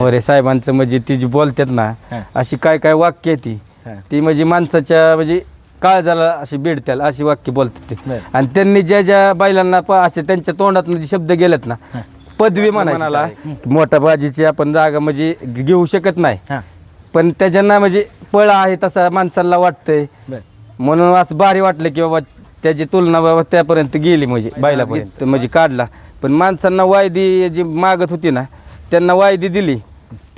मोरे साहेबांचं म्हणजे ती जी बोलतात ना हा. अशी काय काय वाक्य आहे ती हा. ती म्हणजे माणसाच्या म्हणजे काळजाला अशी बेडत्याल अशी वाक्य बोलतात ते. बरं. आणि त्यांनी ज्या ज्या बैलांना प- असे त्यांच्या तोंडातून जे शब्द गेलेत ना पदवी म्हणाला. मोठ्या बाजीची आपण जागा म्हणजे घेऊ शकत नाही. हां. पण त्याच्यांना म्हणजे पळ आहे तसा माणसाला वाटतंय. बर. म्हणून असं भारी वाटलं की बाबा त्याची तुलना बाबा त्यापर्यंत गेली म्हणजे बैलापर्यंत म्हणजे काढला. पण माणसांना वायदी जी मागत होती ना त्यांना वायदी दिली.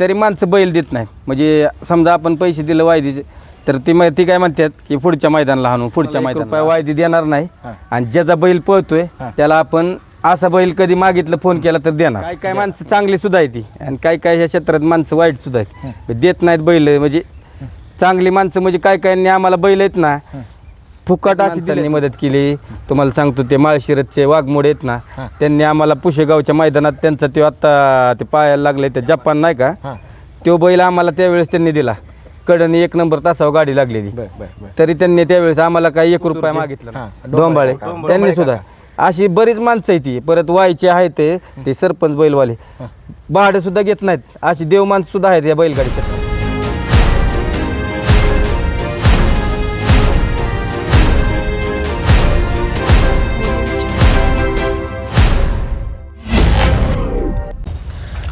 तरी माणसं बैल देत नाही. म्हणजे समजा आपण पैसे दिले वायदीचे तर ती मा- ती काय म्हणतात की पुढच्या मैदानाला हाणू पुढच्या मैदानाला वायदी देणार नाही. आणि ज्याचा बैल पळतोय त्याला आपण असा बैल कधी मागितलं फोन केला तर देणार. काय काय माणसं चांगली सुद्धा आहे ती. आणि काय काय ह्या क्षेत्रात माणसं वाईट सुद्धा आहेत. देत नाहीत बैल म्हणजे चांगली माणसं म्हणजे काय काय आम्हाला बैल आहेत ना फुकट अशी त्यांनी मदत केली. तुम्हाला सांगतो ते माळशिरतचे वाघमोडे आहेत ना. त्यांनी आम्हाला पुशेगावच्या मैदानात त्यांचा तो आत्ता ते पायाला लागले ते जपान नाही का? तो बैल आम्हाला त्यावेळेस त्यांनी दिला. कडनी एक नंबर तासावर गाडी लागलेली. तरी त्यांनी त्यावेळेस आम्हाला काही एक रुपया मागितला. डोंबाळे त्यांनी सुद्धा. अशी बरीच माणसं आहे ती परत वायचे आहेत ते ते सरपंच बैलवाले. भाडं सुद्धा घेत नाहीत. अशी देव माणसं सुद्धा आहेत या बैलगाडीच्या.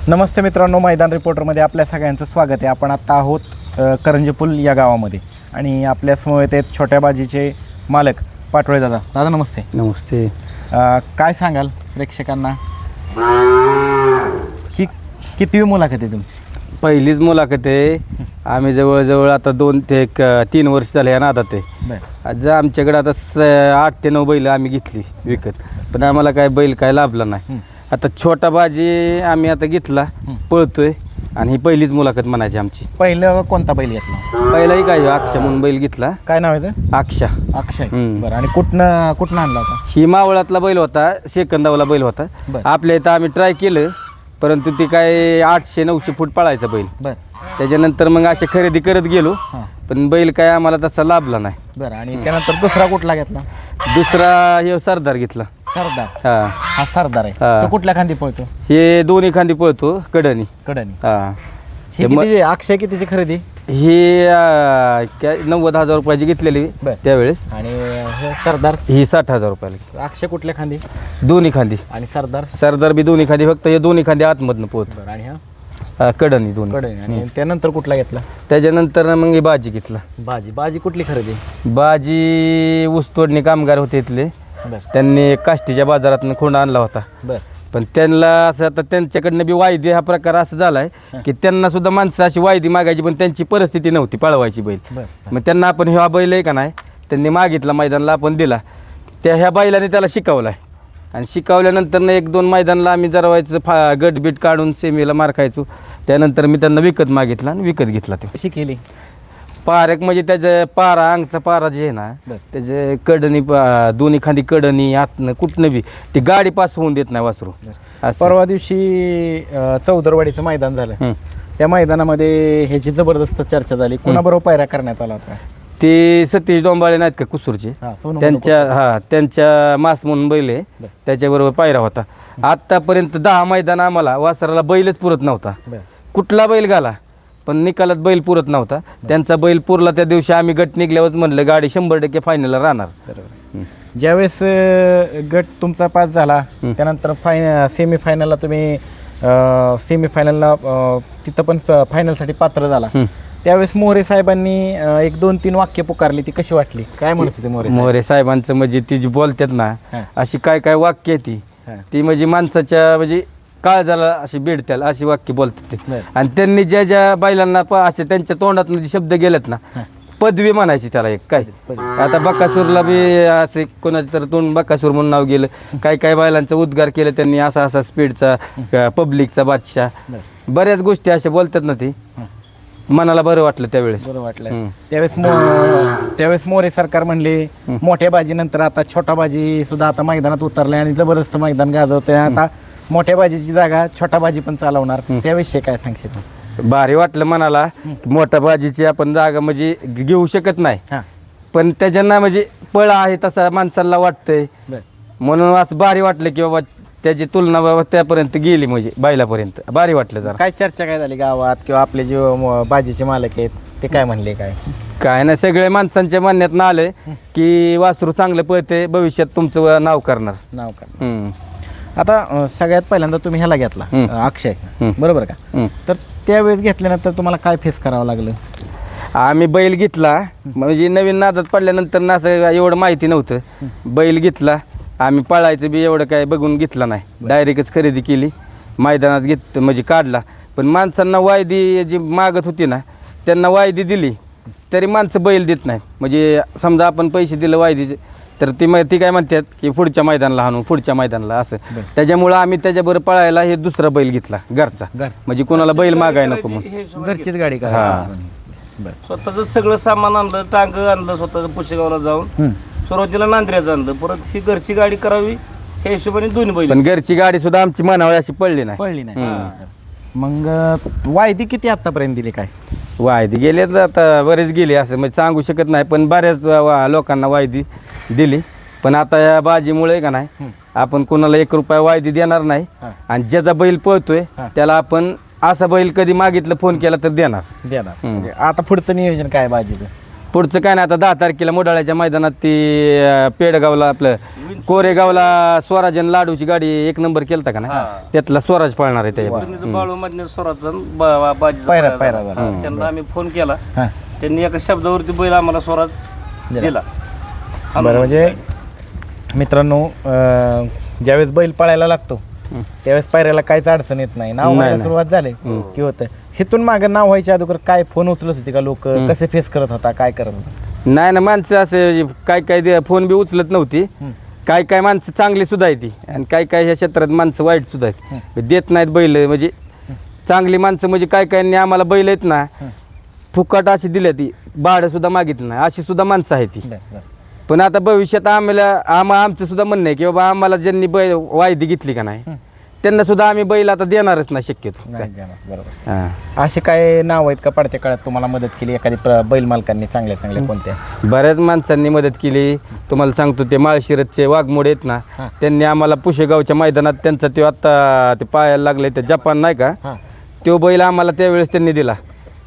नमस्ते मित्रांनो मैदान रिपोर्टरमध्ये आपल्या सगळ्यांचं स्वागत आहे. आपण आत्ता आहोत करंजपूल या गावामध्ये. आणि आपल्यासमोर आहेत छोट्या बाजीचे मालक पाटोळे दादा. दादा नमस्ते. नमस्ते. अ, काय सांगाल प्रेक्षकांना? ही कितवी मुलाखत आहे तुमची? पहिलीच मुलाखत आहे. आम्ही जवळजवळ आता दोन ते एक तीन वर्ष झाले या नादात आहे. बर. आज आमच्याकडे आता स आठ ते नऊ बैल आम्ही घेतली विकत. पण आम्हाला काय बैल काय लाभला नाही. आता छोटा बाजी आम्ही आता घेतला पळतोय. आणि ही पहिलीच मुलाखत म्हणायची आमची. पहिलं कोणता बैल घेतला? पहिलाही काय अक्षा म्हणून बैल घेतला. काय नाव आहे ते? अक्षा. अक्षय हम्म. बरं आणि कुठनं कुठनं आणला होता? ही मावळातला बैल होता सेकंदावाला बैल होता. बरं. आपल्या इथं आम्ही ट्राय केलं परंतु ते काय आठशे नऊशे फूट पळायचा बैल. बरं. त्याच्यानंतर मग असे खरेदी करत गेलो हां. पण बैल काय आम्हाला तसा लाभला नाही. बरं आणि त्यानंतर दुसरा कुठला घेतला? दुसरा हे सरदार घेतला. सरदार. हा. हा सरदार आहे. हा. तो कुठल्या खांदी पळतो? हे दोन्ही खांदी पळतो कडनी कडनी हा. ही ते म- कितीची अक्षय कितीची खरेदी? ही अं, काय नव्वद हजार रुपयाची घेतलेली बर. त्यावेळेस. आणि हे सरदार? ही साठ हजार रुपयाला अक्षय कुठल्या खांदी? दोन्ही खांदी. आणि सरदार? सरदार बी दोन्ही खांदी फक्त हे दोन्ही खांदी आतमधनं पोहत बरं आणि हा? कडनी दोन्ही. कडे आणि त्यानंतर कुठला घेतला? त्याच्यानंतर मग हे बाजी घेतला. भाजी भाजी कुठली खरेदी? बाजी ऊसतोडणी कामगार होते इथले. बर. त्यांनी काष्टीच्या बाजारातनं खोंड आणला होता. बर. पण त्यांना असं आता त्यांच्याकडनं बी वायदी हा प्रकार असा झालाय की त्यांना सुद्धा माणसं अशी वायदी मागायची पण त्यांची परिस्थिती नव्हती पळवायची बैल. बर. मग त्यांना आपण ह्या बैल आहे का नाही त्यांनी मागितला मैदानला आपण दिला. त्या ह्या बैलाने त्याला शिकवलाय. आणि शिकवल्यानंतर एक दोन मैदानला आम्ही जरा व्हायचं फा गटबीट काढून सेमीला मार खायचो. त्यानंतर मी त्यांना विकत मागितला आणि विकत घेतला ते. कशी केली? पारक म्हणजे त्याचं पारा अंगचा पारा जे आहे ना बर. त्याचे कडणी पा- दोन्ही खांदी कडणी आतनं कुठनं बी ती गाडी पास होऊन देत नाही वासरू. असं. परवा दिवशी अं, चौदरवाडीचं मैदान झालं. हं. त्या मैदानामध्ये ह्याची जबरदस्त चर्चा झाली. कुणाबरोबर पायऱ्या करण्यात आला होता? ते सतीश डोंबाळे नाहीत का कुसूरचे? हा सोनू त्यांच्या हा त्यांच्या मास म्हणून बैल आहे. बर. त्याच्याबरोबर पायरा होता. आतापर्यंत दहा मैदान आम्हाला वासराला बैलच पुरत नव्हता. बर. कुठला बैल घाला? पण निकालात बैल पुरत नव्हता त्यांचा बैल पुरला त्या दिवशी आम्ही गट निघल्यावरच म्हणलं गाडी शंभर टक्के फायनलला राहणार ज्यावेळेस अं, गट तुमचा पास झाला त्यानंतर फाय सेमी फायनलला तुम्ही सेमी फायनलला तिथं पण फायनलसाठी पात्र झाला. त्यावेळेस मोरे साहेबांनी अं, एक दोन तीन वाक्य पुकारली ती कशी वाटली काय म्हणत होते मोरे साहेब? मोरे साहेबांचं म्हणजे ती जी बोलतात ना हा. अशी काय काय वाक्य आहे ती हा. ती म्हणजे माणसाच्या म्हणजे काळजाला अशी बेडत्याल अशी वाक्य बोलतात ते. आणि त्यांनी ज्या ज्या बैलांना प- असे त्यांच्या तोंडातून जे शब्द गेलेत ना पदवी म्हणायची त्याला एक काय? आता बकासूरला बी असे कोणाचं तर तोंड बकासूर म्हणून नाव गेलं. काय काय बैलांचा उद्गार केलं त्यांनी असा असा स्पीडचा पब्लिकचा बादशाह. बऱ्याच गोष्टी अशा बोलतात ना ती. मनाला बरं वाटलं त्यावेळेस. बरं वाटलं. त्यावेळेस मो- त्यावेळेस मोरे सरकार म्हणले मोठ्या बाजी नंतर आता छोटा बाजी सुद्धा आता मैदानात उतरले आणि जबरदस्त मैदान गाजवते आता मोठ्या बाजीची जागा छोटा बाजी पण चालवणार. त्याविषयी काय सांगशील भारी वाटलं मनाला. मोठ्या बाजीची आपण जागा म्हणजे घेऊ शकत नाही. हां. पण त्याच्यांना म्हणजे पळ आहे तसा माणसाला वाटतंय. म्हणून असं भारी वाटलं की बाबा त्याची तुलना बाबा त्यापर्यंत गेली म्हणजे बैलापर्यंत. भारी वाटलं जरा. काय चर्चा काय झाली गावात किंवा आपले जे बाजीचे मालक आहेत ते काय म्हणले काय? काय नाही सगळे माणसांच्या म्हणण्यात आलंय की वासरू चांगलं पळते भविष्यात तुमचं नाव करणार. नाव का हम्म. आता सगळ्यात पहिल्यांदा तुम्ही ह्याला घेतला अक्षय. बरोबर का. तर त्यावेळेस घेतल्यानंतर तुम्हाला काय फेस करावं लागलं? आम्ही बैल घेतला. म्हणजे नवीन नादात पडल्यानंतर ना असं एवढं माहिती नव्हतं. बैल घेतला. आम्ही पळायचं बी एवढं काय बघून घेतला नाही. डायरेक्टच खरेदी केली. मैदानात घेत म्हणजे काढला. पण माणसांना वायदी जी मागत होती ना त्यांना वायदी दिली. तरी माणसं बैल देत नाही. म्हणजे समजा आपण पैसे दिलं वायदीचे तर ती मग ती काय म्हणतात की पुढच्या मैदानाला हाणू पुढच्या मैदानाला असं. त्याच्यामुळं आम्ही त्याच्याबरोबर पळायला हे दुसरा बैल घेतला घरचा. घर. म्हणजे कोणाला बैल मागायला नको म्हणून. घरचीच गाडी का हा. स्वतःच सगळं सामान आणलं टांग आणलं स्वतःच पुशेगावला जाऊन. सुरुवातीला नांद्र्याचं आणलं परत ही घरची गाडी करावी ह्या हिशोबाने दोन्ही बैल. पण घरची गाडी सुद्धा आमची मनावर अशी पडली नाही. पळली नाही. मग वायदी किती आतापर्यंत दिली काय? वायदी गेले तर आता बरेच गेले असं म्हणजे सांगू शकत नाही पण बऱ्याच वा- लोकांना वायदी दिली पण आता या बाजीमुळे का नाही आपण कोणाला एक रुपया वायदी देणार नाही हा. आणि ज्याचा बैल पळतोय हा. त्याला आपण असा बैल कधी मागितलं फोन केला तर देणार देणार हम्म. म्हणजे आता पुढचं नियोजन काय बाजीचं पुढचं काय नाही आता दहा तारखेला मोडाळ्याच्या मैदानात ती अं, पेडगावला आपलं कोरेगावला स्वराजन लाडूची गाडी एक नंबर केलता का ना त्यातला स्वराज पळणार आहे त्याच्या बाळू मधने बाजीचा पायरा-. झाला. त्यांना आम्ही फोन केला. हां. त्यांनी एका शब्दावरती बैल आम्हाला स्वराज दिला. दिला. बरं म्हणजे मित्रांनो अं, ज्यावेळेस बैल पळायला लागतो त्यावेळेस पायऱ्याला काहीच अडचण येत नाही. नाव नाही, व्हायला नाही. सुरुवात झाली की होतं. हिथून मागं नाव व्हायच्या अगोदर काय फोन उचलत होते का लोक? कसे फेस करत होता? काय करत होता? नाही ना माणसं असे काय काय दे- फोन बी उचलत नव्हती. काय काय माणसं चांगली सुद्धा आहे ती. आणि काय काय ह्या क्षेत्रात माणसं वाईट सुद्धा आहेत. देत नाहीत बैल म्हणजे चांगली माणसं म्हणजे काय काय आम्हाला बैल आहेत ना फुकट अशी दिल्या ती. भाडं सुद्धा मागितलं नाही. अशी सुद्धा माणसं आहे ती. पण आता भविष्यात आम्हाला आम्हा आमचं सुद्धा म्हणणं आहे की बाबा आम्हाला ज्यांनी बैल वायदी घेतली का नाही त्यांना सुद्धा आम्ही बैल आता देणारच नाही शक्यतो. नाही देणार, बरोबर. हां. असे काय नाव आहेत का पडत्या काळात तुम्हाला मदत केली? एखादी प्र- बैल मालकांनी चांगल्या चांगल्या कोणत्या? बऱ्याच माणसांनी मदत केली. तुम्हाला सांगतो ते माळशिरतचे वाघमोडे आहेत ना हां. त्यांनी आम्हाला पुशेगावच्या मैदानात त्यांचा ते आत्ता ते पायाला लागले ते जपान नाही का? हां. तो बैल आम्हाला त्यावेळेस त्यांनी दिला.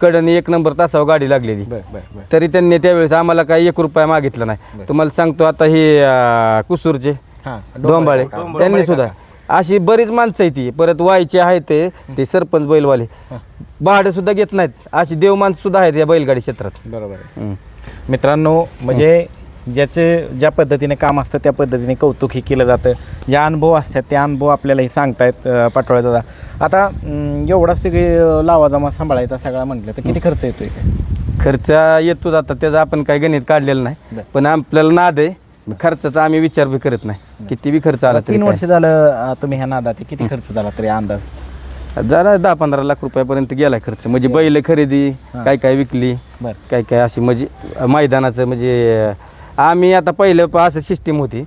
कडनी एक नंबर तासावर गाडी लागलेली. बरं बरं बरं. तरी त्यांनी त्यावेळेस आम्हाला काही एक रुपया मागितला नाही. तुम्हाला सांगतो आता हे अं, कुसूरचे हां डोंबाळे. त्यांनी सुद्धा अशी बरीच माणसं आहे ती. परत वायचे आहेत ते ते सरपंच बैलवाले. भाडं सुद्धा घेत नाहीत. अशी देव माणसं सुद्धा आहेत या बैलगाडी क्षेत्रात. बरोबर आहे. हम्म. मित्रांनो म्हणजे ज्याचे ज्या पद्धतीने काम असतं त्या पद्धतीने कौतुक हे केलं जातं. ज्या अनुभव असतात त्या अनुभव आपल्याला हे सांगतायत अं, पाटोळे दादा. आता अं, एवढा सगळे अं, लावाजमा सांभाळायचा सगळा म्हटलं तर किती खर्च येतोय? खर्च येतो आता. त्याचा आपण काही गणित काढलेलं नाही. बरं. पण आपल्याला नाद आहे. खर्चाचा आम्ही विचार बी करत नाही. किती बी खर्च आला तरी तीन वर्ष झालं अं, तुम्ही ह्या नादात आहे. किती खर्च झाला तरी अंदाज? काय. झाला दहा पंधरा लाख रुपयापर्यंत गेला खर्च. म्हणजे बैल खरेदी काय काय विकली बरं. काय काय अशी म्हणजे मैदानाचं म्हणजे आम्ही आता पहिलं प- असं सिस्टीम होती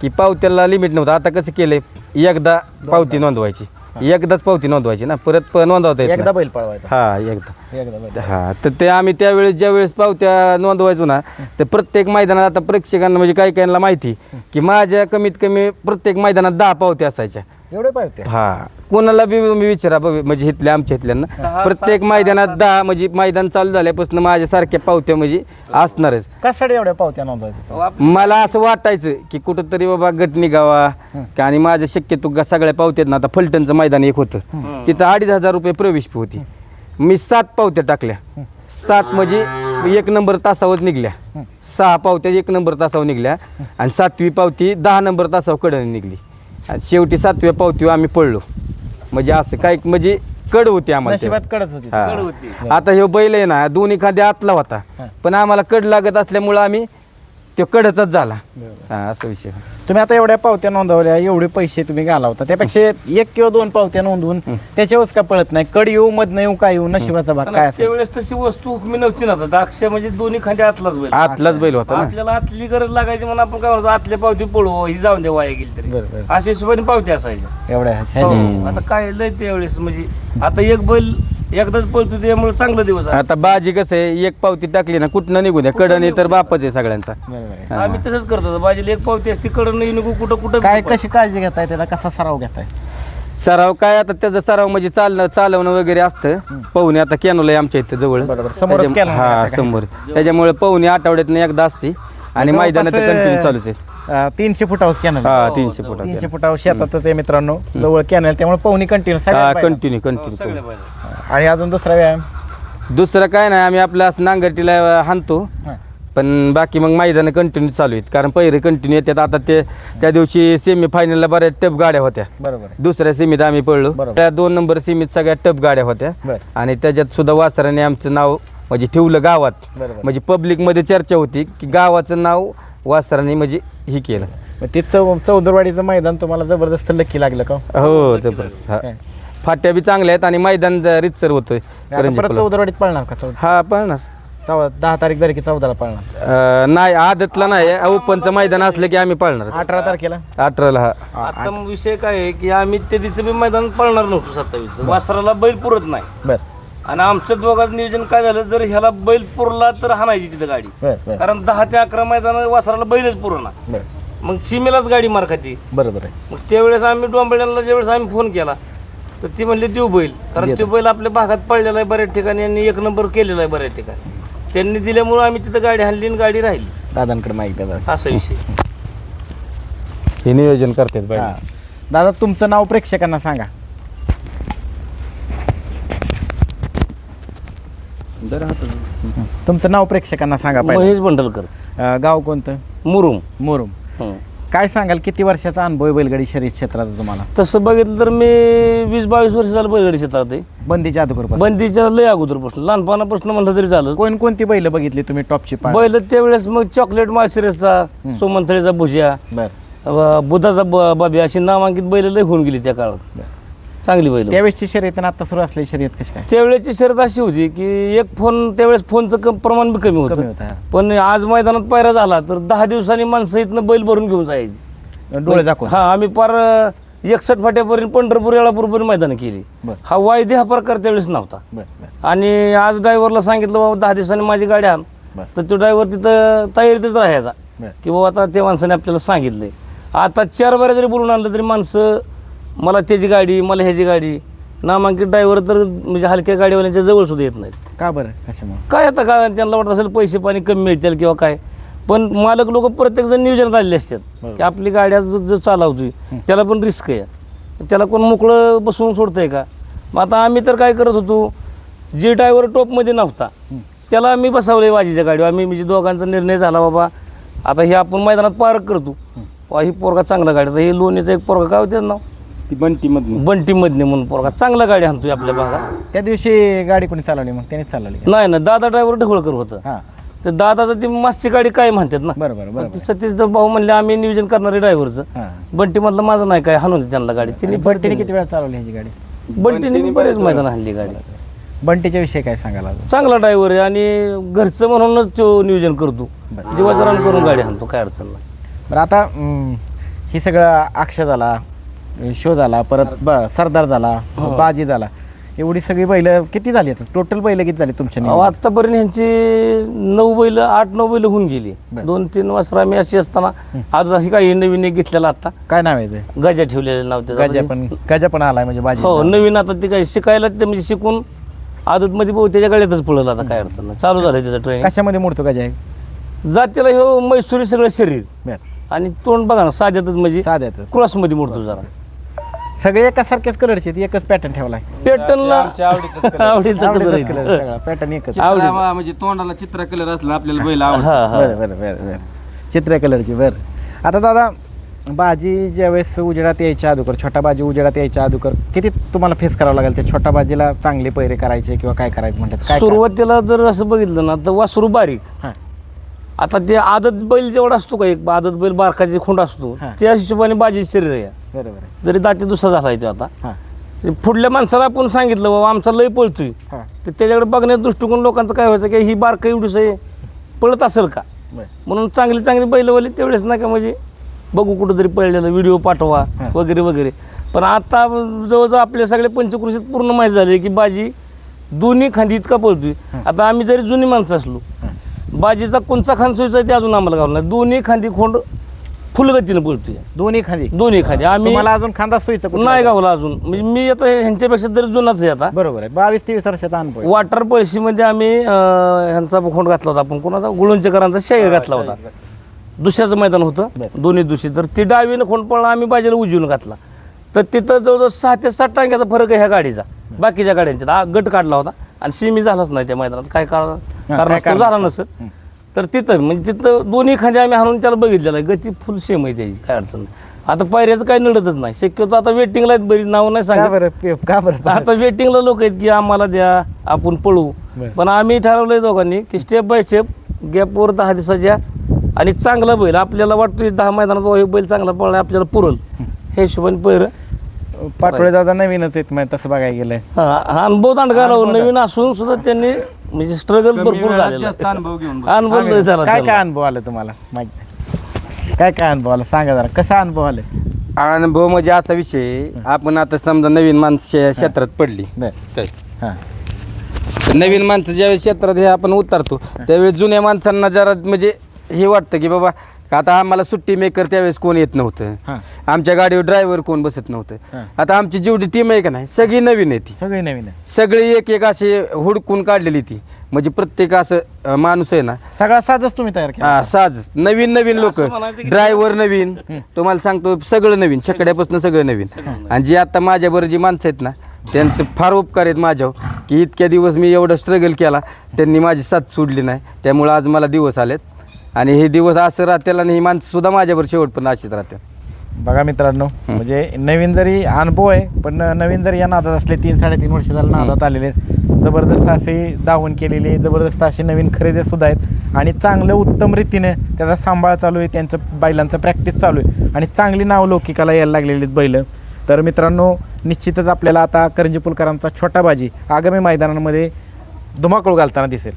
की पावत्याला लिमिट नव्हतं. आता कसं केलंय? एकदा पावती नोंदवायची. एकदाच पावती नोंदवायची ना परत प- नोंदवता येत एकदा नाही. बैल पळवायचा. हा एकदा. एकदा बैल हा तर ते आम्ही त्यावेळेस ज्या वेळेस पावत्या नोंदवायचो ना तर प्रत्येक मैदानात आता प्रेक्षकांना म्हणजे काही काहींना माहिती की माझ्या कमीत कमी प्रत्येक मैदानात दहा पावत्या असायच्या. एवढे पाहिजे हा. कोणाला बी मी विचारा बघ, म्हणजे इथल्या आमच्या इथल्यांना. प्रत्येक मैदानात दहा म्हणजे मैदान चालू झाल्यापासून माझ्या सारख्या पावत्या म्हणजे असणारच. कशासाठी एवढ्या पावत्या नोंदवायच्या? मला असं वाटायचं की कुठंतरी बाबा गट निघावा. का आणि माझ्या शक्यतो सगळ्या पावत्यात ना आता फलटणचं मैदान एक होतं. तिथं अडीच हजार रुपये प्रवेश फी होती. मी सात पावत्या टाकल्या. सात म्हणजे एक नंबर तासावर निघल्या. सहा पावत्या एक नंबर तासावर निघल्या. आणि सातवी पावती दहा नंबर तासावर कडन निघली. आणि शेवटी सातव्या पावतीवर आम्ही पडलो म्हणजे असं काय म्हणजे कड होती आम्हाला नशिबात कडच होती हा. कड होती. आता ह्यो बैल आहे ना दोन्ही खांदे आतला होता हा. पण आम्हाला कड लागत असल्यामुळं आम्ही तो कडचाच झाला. हा असा विषय तुम्ही आता एवढ्या पावत्या नोंदवल्या एवढे पैसे तुम्ही घालावता. त्यापेक्षा एक किंवा दोन पावत्या नोंदवून त्याच्यावरच का पळत नाही? कड येऊ मधनं येऊ काय येऊ नशिबाचा भाग काय असेल? त्यावेळेस तशी वस्तू हुकमी नव्हती ना. आता द्राक्ष म्हणजे दोन्ही खांदे आतलाच बैल. आतलाच बैल होता ना? आपल्याला आतली गरज लागायची म्हणून आपण काय म्हणतो आतल्या पावती पळू ही जाऊन दे वाया गेली तरी. बरं, बरं. अशा हिशोबाने पावती असायच्या. एवढ्या. हो. आता काय लय त्यावेळेस म्हणजे आता एक बैल एकदाच पळतो त्यामुळे चांगला दिवस आहे. आता बाजी कसं आहे एक पावती टाकली ना कुठनं निघू द्या. कडणी तर बापच आहे सगळ्यांचा. बरोबर. हा. आम्ही तसंच करतो. बाजीला एक पावती असते कडं नाही निघू कुठं कुठं काय कशी काळजी घेताय त्याला? कसा सराव घेताय? सराव काय आता त्याचा सराव म्हणजे चालणं चालवणं वगैरे असतं. पवनी आता कॅनोला आहे आमच्या इथं जवळ. बरोबर. समोरच त्याच्या- कॅनोला हा आता समोर. त्याच्यामुळे पवनी आठवड्यातनं एकदा असते. आणि मैदानात कंटिन्यू चालूच आहे. अं, तीनशे फुटावर कॅनल हा तीनशे फुट तीनशे फुटावर शेतातच आहे मित्रांनो. जवळ कॅनल त्यामुळे पाहुणी कंटिन्यू हा कंटिन्यू कंटिन्यू आणि अजून दुसरा व्यायाम? दुसरं काय नाही आम्ही आपलं असं नांगरटीला हाणतो. हा. पण बाकी मग मैदानं कंटिन्यू चालू आहेत. कारण पहिरे कंटिन्यू येतात. आता ते त्या दिवशी सेमी फायनलला बऱ्याच टप गाड्या होत्या. बरोबर. आहे दुसऱ्या सीमीत आम्ही पडलो. बरोबर. त्या दोन नंबर सीमीत सगळ्या टप गाड्या होत्या. बर. आणि त्याच्यात सुद्धा वासराने आमचं नाव म्हणजे ठेवलं गावात. बरोबर. म्हणजे पब्लिकमध्ये चर्चा होती की गावाचं नाव वासराने म्हणजे हे केलं. मग ते चौ चौदरवाडीचं मैदान तुम्हाला जबरदस्त लक्की लागलं का हो? जबरदस्त. हा. काय? फाट्या बी चांगल्या आहेत आणि मैदान ज- रितसर होतोय. आता परत. चौदरवाडीत पळणार का चौदा? हा पळणार. चौ दहा तारीख की चौदाला पळणार. अं, नाही आदतला नाही. ओपनचं मैदान असलं की आम्ही पळणार. अठरा तारखेला? अठराला हा. आता मग विषय काय आहे की आम्ही दिवशी बी मैदान पळणार नव्हतो सत्तावीस वासराला बैल पुरत नाही. बर. आणि आमचं दोघांचं नियोजन काय झालं जर ह्याला बैल पुरला तर हाणायची तिथं गाडी. बर बर. कारण दहा ते अकरा मैदान वासराला बैलच पुरणार बर. मग चिमेलाच गाडी मार खाती बरोबर आहे. मग त्यावेळेस आम्ही डोंबळ्यांना ज्यावेळेस आम्ही फोन केला तर ती म्हणले देऊ बैल. कारण तो बैल आपल्या भागात पडलेला आहे बऱ्याच ठिकाणी आणि एक नंबर केलेला आहे बऱ्याच ठिकाणी. त्यांनी दिल्यामुळं आम्ही तिथं गाडी हल्ली आणि गाडी राहिली. दादांकडे माहिती दादा. असा विषय. हे नियोजन करतात बाई. हा. दादा तुमचं नाव प्रेक्षकांना सांगा. तुमचं नाव प्रेक्षकांना सांगा पाहिजे महेश बंडलकर. गाव कोणतं? मुरुम. मोरुम. हं. काय सांगाल किती वर्षाचा अनुभव आहे बैलगाडी शर्यत क्षेत्रात तुम्हाला? तसं बघितलं तर मी वीस बावीस वर्ष झालं बैलगाडी शेतात आहे. बंदीच्या अगोदर बंदीच्या लय अगोदरपासून लहानपणापासून म्हणलं तरी झालं कोण कोणती बैल बघितली तुम्ही टॉपची पाळ बैल त्यावेळेस मग चॉकलेट माळशिरसचा सोमंथळीचा भुजिया बर. अ, बुधाचा ब- बाबी अशी नामांकित बैल लय होऊन गेली त्या काळात. चांगली बैल. त्यावेळेसची शर्यत आणि आता सुरू असलेली शर्यत कशी काय? त्यावेळेची शर्यत अशी होती की एक फोन त्यावेळेस फोनचं कम- प्रमाण बी कमी कमी होतं होता पण आज मैदानात पायरा झाला तर दहा दिवसांनी माणसं इथनं बैल भरून घेऊन जायची. डोळे दाखवून हा आम्ही पार एकसठ फाट्यापर्यंत पंढरपूर येळापूरपर्यंत मैदान केली. बर. हा वायदे हा प्रकार त्यावेळेस नव्हता. बर बर. आणि आज ड्रायव्हरला सांगितलं बाबा दहा दिवसांनी माझी गाडी आण. बर. तर तो ड्रायव्हर तिथं तयारीतच राहायचा. बर. की बाबा आता त्या माणसाने आपल्याला सांगितलंय. आता चार बाऱ्या जरी बोलून आणलं तरी माणसं मला त्याची गाडी मला ह्याची गाडी. नामांकित ड्रायव्हर तर म्हणजे हलक्या गाडीवाल्यांच्या जवळ सुद्धा येत नाहीत. का बरं? कशामुळे काय आता का त्यांना वाटत असेल पैसे पाणी कमी मिळतील किंवा काय? पण मालक लोक प्रत्येक जण नियोजनात आलेले असतात. की आपली गाड्या जो जो चालवतोय त्याला पण रिस्क आहे. त्याला कोण मोकळं बसवून सोडतंय का? मग आता आम्ही तर काय करत होतो जे ड्रायव्हर टॉपमध्ये नव्हता त्याला आम्ही बसवले वाजीच्या गाडीवर. आम्ही म्हणजे दोघांचा निर्णय झाला बाबा आता हे आपण मैदानात पार्क करतो. ही. पोरगा चांगला गाडी हे लोणीचा एक पोरगा काय होते नाव? ती बंटी मधून बंटी मधने म्हणून पोरगा. चांगला गाडी आणतोय आपल्या भागात. त्या दिवशी गाडी कोणी चालवली मग? त्यानेच चालवली का? नाही ना दादा ड्रायव्हर ढवळकर होतं. हा. तर दादाचं ती मागची गाडी काय म्हणतात ना? बरोबर बरोबर. ते सतीश भाऊ म्हणले आम्ही नियोजन करणारे ड्रायव्हरचं हा. बंटी मधलं माझं नाही काय हाणून दे त्यांना गाडी. तिने बंटीने किती वेळा चालवली ह्याची गाडी? बंटीने बरेच मैदान आणली गाडी. बंटीच्या विषयी काय सांगाल अजून? चांगला ड्रायव्हर आहे आणि घरचं म्हणूनच तो नियोजन करतो. जीवाचं रान करून गाडी आणतो काय अडचण नाही. बरं आता हे सगळं अक्षय झाला शो झाला परत ब सरदार झाला बाजी झाला. एवढी सगळी बैल किती झाली आता? टोटल बैल किती झाली तुमच्या अहो? आतापर्यंत ह्यांची नऊ बैल आठ नऊ बैल होऊन गेली. बरं. दोन तीन वाजता आम्ही अशी असताना आज अशी काही नवीन एक घेतलेला आता काय नाव आहे ते? गजा ठेवलेलं नाव त्याचं. गजा पण गजा पण आलाय म्हणजे बाजी. हो नवीन आता ते काय शिकायला ते म्हणजे शिकून आदतमध्ये भाऊ त्याच्या गाड्यातच पळलं आता काय अडचण नाही. चालू झालं त्याचं ट्रेनिंग कशामध्ये मोडतो गजा आहे जातीला ह्यो मैसुरी सगळं शरीर. बर. आणि तोंड बघा ना साध्यातच म्हणजे साध्यात क्रॉसमध्ये मोडतो जरा. सगळे एका सारख्याच कलरचे एकच पॅटर्न ठेवलाय. पॅटर्नला आमच्या आवडीचाच colour. आवडीचा colour आहे. कलर सगळा पॅटर्न एकच. चित्रा म्हणजे तोंडाला चित्र कलर असला आपल्याला बैल आवडतो. हा हा. बरं बरं बरं बरं. चित्र कलरची बरं. आता दादा बाजी ज्यावेळेस उजेडात यायच्या अगोदर छोटा बाजी उजेडात यायच्या अगोदर किती तुम्हाला फेस करावं लागेल? त्या छोटा बाजीला चांगले पैरे करायचे किंवा काय करायचं म्हणतात? काय सुरुवातीला जर असं बघितलं ना तर वासरू बारीक. हां. आता ते आदत बैल जेवढा असतो का एक आदत बैल बारकाची खोंड असतो हा. त्या हिशोबाने बाजी शरीर आहे. बरोबर आहे. जरी दाती दुसरा झाला आता. हां. ते पुढल्या माणसाला आपण सांगितलं बाबा आमचा लय पळतोय. हां. तर त्याच्याकडे बघण्याचा दृष्टिकोन लोकांचं काय व्हायचं की ही बारका एवढीच आहे पळत असेल का? बरं. म्हणून चांगली चांगली बैलवाली तेवढेच नाही का म्हणजे बघू कुठंतरी पळलेलं व्हिडिओ पाठवा वगैरे वगैरे. पण आता जवळजवळ आपल्या सगळ्या पंचकृषीत पूर्ण माहीत झाले की बाजी दोन्ही खांदी इतका पळतोय. आता आम्ही जरी जुनी माणसं असलो बाजीचा कोणचा खांद सोयचा ते अजून आम्हाला गावला नाही. दोन्ही खांदी खोंड फुलगतीनं पळतोय. दोन्ही खाली दोन्ही खांदी. आम्ही तुम्हाला अजून खांदा सोयीचा कुठला नाही? गावला अजून. म्हणजे मी आता ह्यांच्यापेक्षा तरी जुनाच आहे आता. बरोबर आहे. बावीस तेवीस वर्षाचा अनुभव आहे. वाटर पळशीमध्ये आम्ही अं, ह्यांचा खोंड घातला होता आपण. कोणाचा? गुळुंचेकरांचा शाहीर घातला होता. दुसऱ्याचं मैदान होतं. दोन्ही दिवशी तर ती डावीनं खोंड पळला आम्ही बाजीला उजवीनं घातला. तर तिथं जवळजवळ सहा ते सात टांग्याचा फरक आहे ह्या गाडीचा. बाकीच्या गाड्यांच्या हा गट काढला होता आणि सिमी झालाच नाही त्या मैदानात. काय कारण? झाला नसत तर तिथं म्हणजे तिथं दोन्ही खांदे आम्ही हाणून त्याला बघितलेलं आहे. गती फुल सेम आहे त्याची काय अडचण नाही. आता पायऱ्याचं काही नडतच नाही. शक्यतो आता वेटिंगला आहेत बरी नाव नाही बरं? आता वेटिंगला लोक आहेत की आम्हाला द्या आपण पळू. पण आम्ही ठरवलंय दोघांनी की स्टेप बाय स्टेप गॅपवर दहा दिवसाच्या आणि चांगला बैल आपल्याला वाटतोय दहा मैदानात हे बैल चांगला पळला आपल्याला पुरल. हे हिशोबाने पहिरं. पाटोळे दादा नवीनच आहेत मग तसं बघायला गेलंय. हा हा अनुभव दांडगाला नवीन असून सुद्धा त्यांनी म्हणजे स्ट्रगल भरपूर झालेला आहे. अनुभव घेऊन अनुभव लय झाला काय त्याला. काय अनुभव आला तुम्हाला? माहिती काय काय अनुभव आला? सांगा जरा. कसा अनुभव आला? अनुभव म्हणजे असा विषय आपण आता समजा नवीन माणसं क्षेत्रात पडली. बर हां. नवीन माणसं ज्यावेळेस क्षेत्रात हे आपण उतरतो त्यावेळेस जुन्या माणसांना जरा म्हणजे हे वाटतं की बाबा आता आम्हाला सुट्टी मेकर त्यावेळेस कोण येत नव्हतं. हां. आमच्या गाडीवर ड्रायव्हर कोण बसत नव्हतं. हां. आता आमची जेवढी टीम आहे का नाही सगळी नवीन आहे ती. सगळी नवीन आहे. सगळी एक एक अशी हुडकून काढलेली ती. म्हणजे प्रत्येक असं अं, माणूस आहे ना सगळा साजच तुम्ही तयार केला. हा, साज नवीन नवीन लोक. ड्रायव्हर नवीन. तुम्हाला सांगतो सगळं नवीन छकड्यापासून सगळं नवीन. आणि जी आता माझ्याबरोबर जी माणसं आहेत ना त्यांचं फार उपकार आहेत माझ्यावर. की इतक्या दिवस मी एवढं स्ट्रगल केला त्यांनी माझी साथ सोडली नाही. त्यामुळं आज मला दिवस आलेत. आणि हे दिवस असं राहतील आणि ही माणसं सुद्धा माझ्यावर शेवटपर्यंत अशीच राहतील. बघा मित्रांनो म्हणजे नवीन जरी अनुभव आहे पण नवीन जरी या नादात असले तीन साडेतीन वर्ष झालं नादात आलेले आहेत. जबरदस्त असे दावण केलेले जबरदस्त असे नवीन खरेदी सुद्धा आहेत आणि चांगलं उत्तम रीतीने त्याचा सांभाळ चालू आहे त्यांचं बैलांचं प्रॅक्टिस चालू आहे आणि चांगली नाव लौकिकाला यायला लागलेली आहेत बैल. तर मित्रांनो निश्चितच आपल्याला आता करंजी पुलकरांचा छोटा बाजी आगामी मैदानांमध्ये धुमाकूळ घालताना दिसेल.